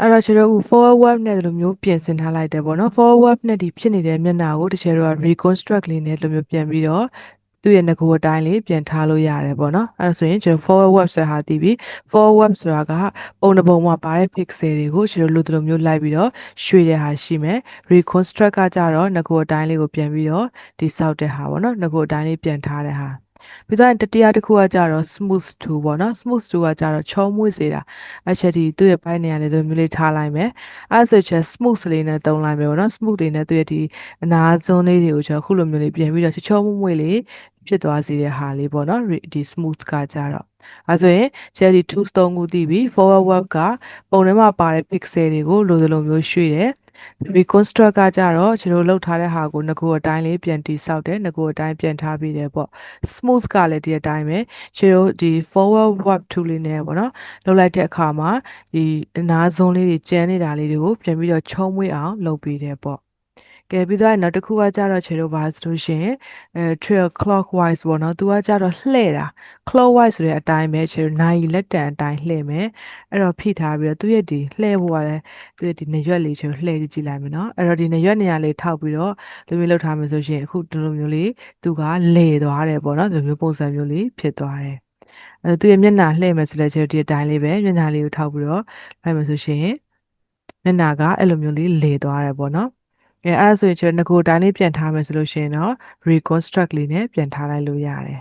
အဲ့တော့ကျွန်တော်တို့ forward web နဲ့ဒီလိုမျိုးပြင်ဆင်ထားလိုက်တယ်ပေါ့နော် forward web နဲ့ဒီဖြစ်နေတဲ့မျက်နှာကိုတချို့တို့က reconstruct လေးနဲ့ဒီလိုမျိုးပြန်ပြီးတော့သူ့ရဲ့ငကိုအတိုင်းလေးပြန်ထားလို့ရတယ်ပေါ့နော်အဲ့ဒါဆိုရင်ကျွန်တော် forward web ဆိုဟာတည်ပြီး forward web ဆိုတာကပုံတစ်ပုံမှာပါတဲ့ pixel တွေကိုကျွန်တော်တို့လိုမျိုးလိုက်ပြီးတော့ရွှေ့တဲ့ဟာရှိမယ် reconstruct ကကြတော့ငကိုအတိုင်းလေးကိုပြန်ပြီးတော့ဒီဆောက်တဲ့ဟာပေါ့နော်ငကိုအတိုင်းလေးပြန်ထားတဲ့ဟာ ပြီးတော့တတိယတစ်ခုကကြတော့ smooth tool ပေါ့နော် smooth tool ကကြတော့ချောမွေ့စေတာအချက်ဒီသူ့ရဲ့ဘိုင်းနေရာလေးတို့မျိုးလေးထားလိုက်မယ်အဲဆိုချက် smooth လေးနဲ့တုံးလိုက်မယ်ပေါ့နော် smooth လေးနဲ့သူ့ရဲ့ဒီအနာစွန်းလေးတွေကိုကျွန်တော်ခုလိုမျိုးလေးပြင်ပြီးတော့ချောမွေ့မွေ့လေးဖြစ်သွားစေတဲ့ဟာလေးပေါ့နော်ဒီ smooth ကကြတော့အဲဆိုရင် cherry tools သုံးခုတည်ပြီး forward web ကပုံထဲမှာပါတဲ့ pixel တွေကိုလိုသလိုမျိုးရွှေ့တယ် reconstruct ကကြတော့ကျွန်တော်လှုပ်ထားတဲ့ဟာကိုငကိုအတိုင်းလေးပြန်တိဆောက်တယ်ငကိုအတိုင်းပြန်ထားပြီးတယ်ပေါ့ smooth ကလည်းဒီအတိုင်းပဲကျွန်တော်ဒီ forward web tool လေးနဲ့ပေါ့နော်လှုပ်လိုက်တဲ့အခါမှာဒီအနားစွန်းလေးတွေကျန်းနေတာလေးတွေကိုပြန်ပြီးတော့ချုံးမွေးအောင်လုပ်ပေးတယ်ပေါ့ ကဲပြီးတော့နောက်တစ်ခုကကြတော့ခြေတို့ပါဆိုလို့ရှိရင်အဲ trail clockwise ပေါ့နော်သူကကြတော့လှဲ့တာ clockwise ဆိုတဲ့အတိုင်းပဲခြေတို့နိုင်လက်တံအတိုင်းလှဲ့မယ်အဲ့တော့ဖိထားပြီးတော့သူရဲ့ဒီလှဲ့ဖို့ကလည်းသူရဲ့ဒီနေရွက်လေးခြေတို့လှဲ့ကြည့်ကြည့်လိုက်မယ်နော်အဲ့တော့ဒီနေရွက်နေရာလေးထောက်ပြီးတော့လူမျိုးလောက်ထားမယ်ဆိုရှင်အခုဒီလိုမျိုးလေးသူကလဲသွားတယ်ပေါ့နော်ဒီလိုမျိုးပုံစံမျိုးလေးဖြစ်သွားတယ်အဲသူရဲ့မျက်နှာလှည့်မယ်ဆိုလဲခြေတို့ဒီအတိုင်းလေးပဲမျက်နှာလေးကိုထောက်ပြီးတော့လိုက်မယ်ဆိုရှင်မျက်နှာကအဲ့လိုမျိုးလေးလဲသွားတယ်ပေါ့နော် အဲအဲ့ဒါဆိုရင်ကျွန်တော်ငကိုတိုင်းလေးပြန်ထားမယ်ဆိုလို့ရှိရင်တော့ reconstruct လေးနဲ့ပြန်ထားလိုက်လို့ရတယ်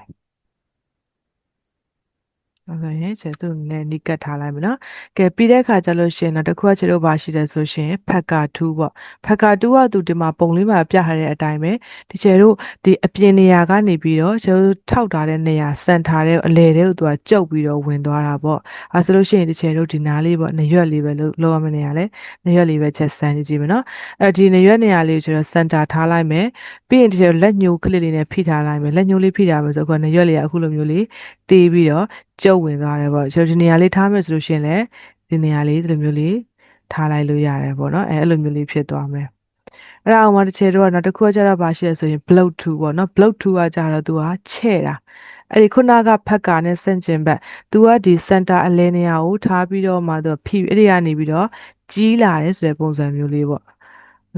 အဲ့ဒါရင်ကျသူနဲ့နီးကပ်ထားလိုက်မယ်နော်ကဲပြီးတဲ့အခါကျလို့ရှိရင်တော့တစ်ခုကကျတော့ဘာရှိတယ်ဆိုရှင်ဖက်က2ပေါ့ဖက်က2ကသူဒီမှာပုံလေးမှာပြထားတဲ့အတိုင်းပဲဒီကျတို့ဒီအပြင်နေရာကနေပြီးတော့ကျတို့ထောက်ထားတဲ့နေရာစန်ထားတဲ့အလဲတဲ့ကိုသူကကျုပ်ပြီးတော့ဝင်သွားတာပေါ့အဲဆိုလို့ရှိရင်ဒီကျတို့ဒီနားလေးပေါ့နေရွက်လေးပဲလို့လောက်ရမယ့်နေရာလဲနေရွက်လေးပဲချက်စမ်းကြည့်မယ်နော်အဲဒီနေရွက်နေရာလေးကိုကျတော့စန်တာထားလိုက်မယ်ပြီးရင်ဒီကျလက်ညှိုးကလစ်လေးနဲ့ဖိထားလိုက်မယ်လက်ညှိုးလေးဖိထားမယ်ဆိုတော့နေရွက်လေးကအခုလိုမျိုးလေးတေးပြီးတော့ကျုပ်ဝင်သွားတယ်ပေါ့ကျွန်တော်ဒီနေရာလေးထားမယ်ဆိုလို့ရှိရင်လည်းဒီနေရာလေးဒီလိုမျိုးလေးထားလိုက်လို့ရတယ်ပေါ့နော်အဲအဲ့လိုမျိုးလေးဖြစ်သွားမယ်အဲ့ဒါအောင်မှတစ်ချက်တော့နောက်တစ်ခုကကျတော့ပါရှိရဆိုရင် bloat 2ပေါ့နော် bloat 2ကကျတော့သူကချဲ့တာအဲ့ဒီခုနကဖက်ကာနဲ့ဆန့်ကျင်ဘက်သူကဒီ center အလဲနေရာကိုထားပြီးတော့မှသူဖိအဲ့ဒီကနေပြီးတော့ကြီးလာတယ်ဆိုတဲ့ပုံစံမျိုးလေးပေါ့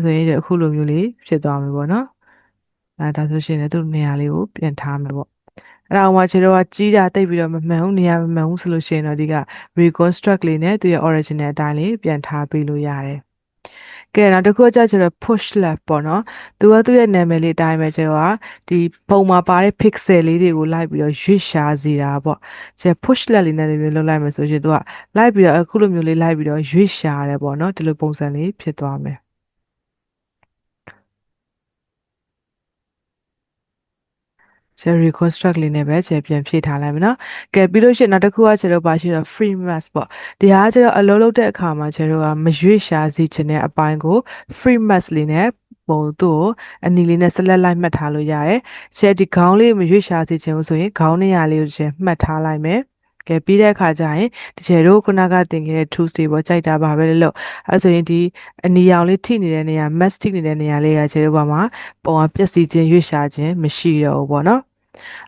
ဆိုရင်အခုလိုမျိုးလေးဖြစ်သွားမယ်ပေါ့နော်အဲဒါဆိုရှင်လည်းသူ့နေရာလေးကိုပြန်ထားမယ်ပေါ့ အဲ့ဒါမှခြေတော့ကကြီးတာတိတ်ပြီးတော့မမှန်ဘူးနေရာမမှန်ဘူးဆိုလို့ရှိရင်တော့ဒီက reconstruct လေးနဲ့သူရဲ့ original အတိုင်းလေးပြန်ထားပေးလို့ရတယ်ကဲနောက်တစ်ခုကျကျတော့ push left ပေါ့နော်သူကသူ့ရဲ့နာမည်လေးအတိုင်းပဲကျတော့ဒီပုံမှာပါတဲ့ pixel လေးတွေကိုလိုက်ပြီးတော့ရွေ့ရှားစေတာပေါ့ကျ push left လေးနဲ့လည်းလုပ်လိုက်မယ်ဆိုရင်သူကလိုက်ပြီးတော့အခုလိုမျိုးလေးလိုက်ပြီးတော့ရွေ့ရှားတယ်ပေါ့နော်ဒီလိုပုံစံလေးဖြစ်သွားမယ် ကျ reconstruct လေးနဲ့ပဲကျပြန်ဖြည့်ထားလိုက်မယ်နော်ကဲပြီးလို့ရှိရင်နောက်တစ်ခုကကျတော့ပါရှိတော့ free mask ပေါ့ဒီဟာကျတော့အလုံးလုံးတဲ့အခါမှာကျတော့မရွေ့ရှားစီခြင်းတဲ့အပိုင်းကို free mask လေးနဲ့ပုံသူ့ကိုအနီလေးနဲ့ဆက်လက်လိုက်မှတ်ထားလို့ရတယ်။ရှယ်ဒီခေါင်းလေးမရွေ့ရှားစီခြင်းဆိုရင်ခေါင်းနေရာလေးကိုကျမှတ်ထားလိုက်မယ်။ ကဲပြီးတဲ့အခါကျရင်တကယ်တော့ခုနကသင်ခဲ့တဲ့ tools တွေပေါ့ကြိုက်တာပါပဲလို့အဲဆိုရင်ဒီအနီရောင်လေးထိနေတဲ့နေရာ mask ထိနေတဲ့နေရာလေးကခြေတော့ပါမှာပုံကပျက်စီးခြင်းရွေ့ရှားခြင်းမရှိတော့ဘူးပေါ့နော်။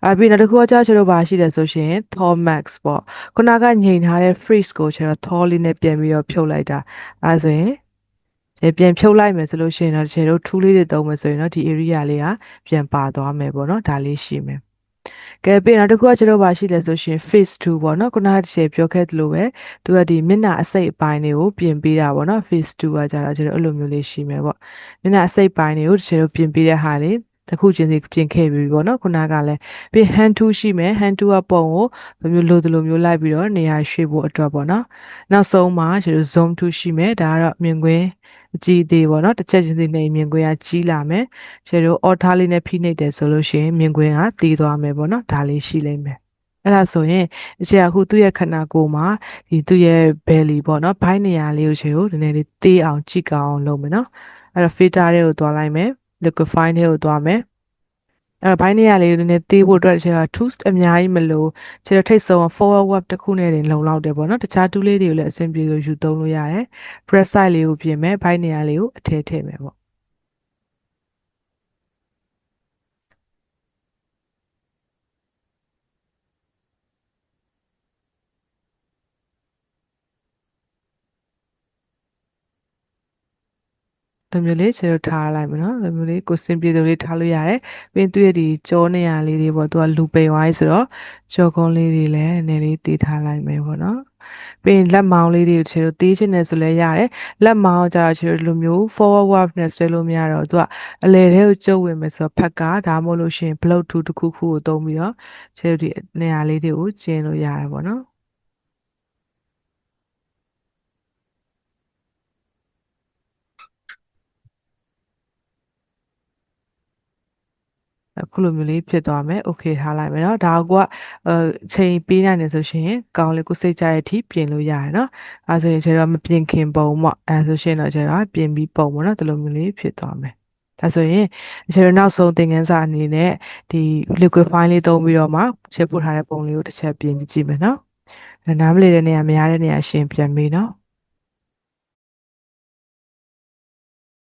အပြီးနောက်တစ်ခုကကြာချတို့ပါရှိတယ်ဆိုရှင် Thor Max ပေါ့ခုနကညင်ထားတဲ့ freeze ကိုကျတော့ Thor လေးနဲ့ပြန်ပြီးတော့ဖြုတ်လိုက်တာအဲဆိုရင်ပြန်ဖြုတ်လိုက်မယ်ဆိုလို့ရှိရင်တော့ခြေတို့ထူးလေးတွေသုံးမယ်ဆိုရင်တော့ဒီ area လေးကပြန်ပါသွားမယ်ပေါ့နော်ဒါလေးရှိမယ် ကဲပြီးနောက်တစ်ခုကကျတော့ပါရှိလဲဆိုရှင် face 2ပေါ့နော်ခုနကတစ်ချက်ပြောခဲ့သလိုပဲသူကဒီမျက်နှာအစိတ်အပိုင်းတွေကိုပြင်ပေးတာပေါ့နော် face 2ကကျတော့ကျတော့အဲ့လိုမျိုးလေးရှိမယ်ပေါ့မျက်နှာအစိတ်ပိုင်းတွေကိုတစ်ချက်တော့ပြင်ပေးတဲ့ဟာလေးတစ်ခုချင်းစီပြင်ခဲ့ပြီပေါ့နော်ခုနကလည်းပြီး hand tool ရှိမယ် hand tool ကပုံကိုဘယ်မျိုးလိုသလိုမျိုးလိုက်ပြီးတော့နေရာရွှေ့ဖို့အတွက်ပေါ့နော်နောက်ဆုံးမှာကျတော့ zoom tool ရှိမယ်ဒါကတော့မြင်ကွင်း အကြည့်သေးပေါ့နော်တစ်ချက်ချင်းစီနေမြင်ကွင်းကကြီးလာမယ်ကျတော့ order လေးနဲ့ဖိနှိပ်တယ်ဆိုလို့ရှိရင်မြင်ကွင်းကတည်သွားမယ်ပေါ့နော်ဒါလေးရှိလိမ့်မယ်အဲ့ဒါဆိုရင်အချေအခုသူ့ရဲ့ခန္ဓာကိုယ်မှာဒီသူ့ရဲ့ belly ပေါ့နော်ဘိုင်းနေရာလေးကိုချေကိုနည်းနည်းလေးသေးအောင်ကြည့်ကောင်းအောင်လုပ်မယ်နော်အဲ့တော့ filter တွေကိုသွားလိုက်မယ် liquify ထဲကိုသွားမယ် အဲဘိုင်းနေရလေးနည်းနည်းသေးဖို့အတွက်ခြေက tools အများကြီးမလို့ခြေတော့ထိတ်ဆုံး forward web တစ်ခုနဲ့တင်လုံလောက်တယ်ပေါ့နော်တခြား tool လေးတွေကိုလည်းအဆင်ပြေလို့ယူသုံးလို့ရတယ် press side လေးကိုပြင်မယ်ဘိုင်းနေရလေးကိုအထည့်ထည့်မယ်ပေါ့ ဒီမျိုးလေးခြေတို့ထားလိုက်မယ်နော်ဒီမျိုးလေးကိုစင်ပြေသူလေးထားလို့ရတယ်ပြီးရင်သူ့ရဲ့ဒီကြောနေရလေးတွေပေါ့သူကလူပိန်ဝိုင်းဆိုတော့ကြောကုန်းလေးတွေလည်းနည်းနည်းလေးတည်ထားလိုက်မယ်ပေါ့နော်ပြီးရင်လက်မောင်းလေးတွေကိုခြေတို့သေးချင်တယ်ဆိုလဲရတယ်လက်မောင်းကျတော့ခြေတို့ဒီလိုမျိုး forward wave နဲ့ဆွဲလို့မရတော့သူကအလဲထဲကိုကျုပ်ဝင်မယ်ဆိုတော့ဖက်ကဒါမှမဟုတ်လို့ရှိရင် block 2တစ်ခုခုကိုသုံးပြီးတော့ခြေတို့ဒီနေရာလေးတွေကိုကျင်းလို့ရတယ်ပေါ့နော် ခုလိုမျိုးလေးဖြစ်သွားမယ်โอเคထားလိုက်မယ်เนาะဒါကအဲချိန်ပေးနိုင်တယ်ဆိုရှင်ကောင်းလေးကိုစိတ်ကြရဲ့အထိပြင်လို့ရတယ်เนาะအဲဆိုရင်ကျတော့မပြင်ခင်ပုံပေါ့အဲဆိုရှင်တော့ကျတော့ပြင်ပြီးပုံပေါ့เนาะဒီလိုမျိုးလေးဖြစ်သွားမယ်ဒါဆိုရင်ကျတော့နောက်ဆုံးသင်ခန်းစာအနေနဲ့ဒီ liquify လေးသုံးပြီးတော့မှချက်ပို့ထားတဲ့ပုံလေးကိုတစ်ချက်ပြင်ကြည့်ကြည့်မယ်เนาะနားမလည်တဲ့နေရာမရတဲ့နေရာရှင်ပြန်ပြီးเนาะ